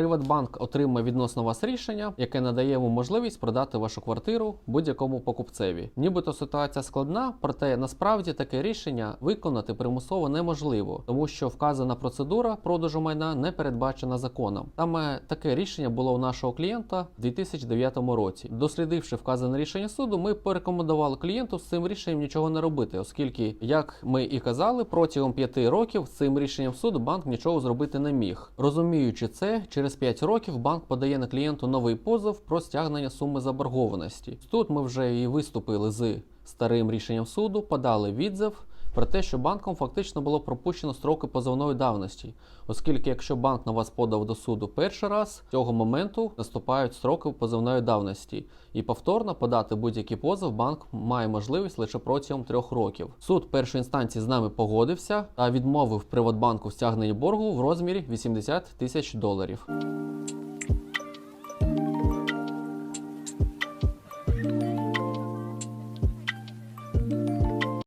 Приватбанк отримає відносно вас рішення, яке надає йому можливість продати вашу квартиру будь-якому покупцеві. Нібито ситуація складна, проте насправді таке рішення виконати примусово неможливо, тому що вказана процедура продажу майна не передбачена законом. Саме таке рішення було у нашого клієнта в 2009 році. Дослідивши вказане рішення суду, ми порекомендували клієнту з цим рішенням нічого не робити, оскільки, як ми і казали, протягом 5 років з цим рішенням суду банк нічого зробити не міг. Розуміючи це, через 5 років банк подає на клієнту новий позов про стягнення суми заборгованості. Тут ми вже і виступили з старим рішенням суду, подали відзив. Про те, що банком фактично було пропущено строки позовної давності, оскільки якщо банк на вас подав до суду перший раз, з цього моменту наступають строки позовної давності, і повторно подати будь-який позов банк має можливість лише протягом трьох років. Суд першої інстанції з нами погодився та відмовив Приватбанку в стягненні боргу в розмірі 80 тисяч доларів.